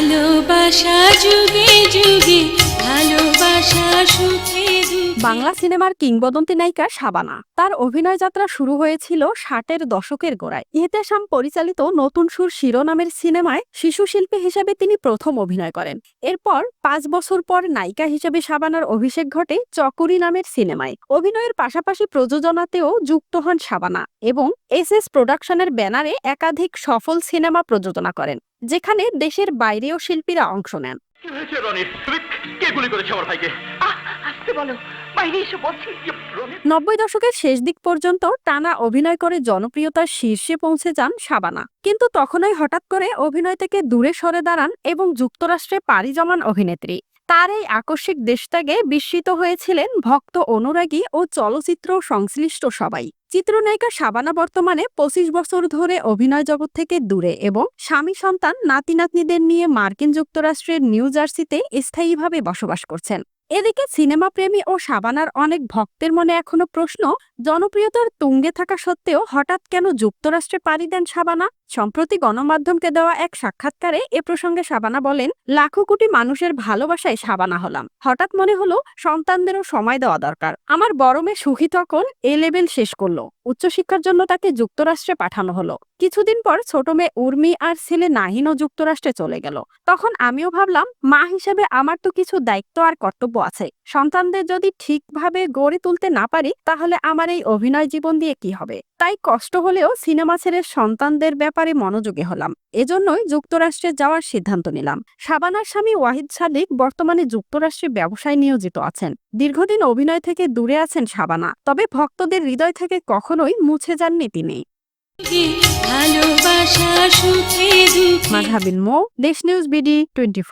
ভালোবাসা যুগে যুগে ভালোবাসা সুখ বাংলা সিনেমার কিংবদন্তি নায়িকা শাবানা। তার অভিনয় যাত্রা শুরু হয়েছিল ষাটের দশকের গোড়ায়। ইহতেশাম পরিচালিত নতুন সুর শিরোনামের সিনেমায় শিশু শিল্পী হিসেবে তিনি প্রথম অভিনয় করেন। এরপর পাঁচ বছর পর নায়িকা হিসেবে শাবানার অভিষেক ঘটে চকুরি নামের সিনেমায়। অভিনয়ের পাশাপাশি প্রযোজনাতেও যুক্ত হন শাবানা এবং এস এস প্রোডাকশনের ব্যানারে একাধিক সফল সিনেমা প্রযোজনা করেন, যেখানে দেশের বাইরেও শিল্পীরা অংশ নেন। কি গুলি করেছে আমার ভাইকে? আসতে বলো। রনির নব্বই দশকের শেষ দিক পর্যন্ত টানা অভিনয় করে জনপ্রিয়তার শীর্ষে পৌঁছে যান শাবানা। কিন্তু তখনই হঠাৎ করে অভিনয় থেকে দূরে সরে দাঁড়ান এবং যুক্তরাষ্ট্রে পাড়ি জমান অভিনেত্রী। তার এই আকস্মিক দেশত্যাগে বিস্মিত হয়েছিলেন ভক্ত অনুরাগী ও চলচ্চিত্র সংশ্লিষ্ট সবাই। চিত্রনায়িকা শাবানা বর্তমানে পঁচিশ বছর ধরে অভিনয় জগৎ থেকে দূরে এবং স্বামী সন্তান নাতি নাতনিদের নিয়ে মার্কিন যুক্তরাষ্ট্রের নিউ জার্সিতে স্থায়ীভাবে বসবাস করছেন। এদিকে সিনেমা প্রেমী ও সাবানার অনেক ভক্তের মনে এখনও প্রশ্ন, জনপ্রিয়তার তুঙ্গে থাকা সত্ত্বেও হঠাৎ কেন যুক্তরাষ্ট্রে পাড়ি দেন সাবানা? সম্প্রতি গণমাধ্যমকে দেওয়া এক সাক্ষাৎকারে এ প্রসঙ্গে সাবানা বলেন, লাখো কোটি মানুষের ভালোবাসায় সাবানা হলাম। হঠাৎ মনে হলো, সন্তানদেরও সময় দেওয়া দরকার। আমার বড় মেয়ে সুখী তখন এ লেভেল শেষ করল। উচ্চশিক্ষার জন্য তাকে যুক্তরাষ্ট্রে পাঠানো হলো। কিছুদিন পর ছোট মেয়ে উর্মি আর ছেলে নাহিনও যুক্তরাষ্ট্রে চলে গেল। তখন আমিও ভাবলাম, মা হিসেবে আমার তো কিছু দায়িত্ব আর কর্তব্য আছে। সন্তানদের যদি ঠিকভাবে গড়ে তুলতে না পারি তাহলে আমার এই অভিনয় জীবন দিয়ে কি হবে? তাই কষ্ট হলেও সিনেমা ছেড়ে সন্তানদের ব্যাপারে মনোযোগী হলাম। এজন্যই যুক্তরাষ্ট্রে যাওয়ার সিদ্ধান্ত নিলাম। শাবানার স্বামী ওয়াহিদ সাদিক বর্তমানে যুক্তরাষ্ট্রে ব্যবসায় নিয়োজিত আছেন। দীর্ঘদিন অভিনয় থেকে দূরে আছেন শাবানা তবে ভক্তদের হৃদয় থেকে কখনোই মুছে যাননি তিনি। সুখে মো দেশ নিউজ বিডি টোয়েন্টি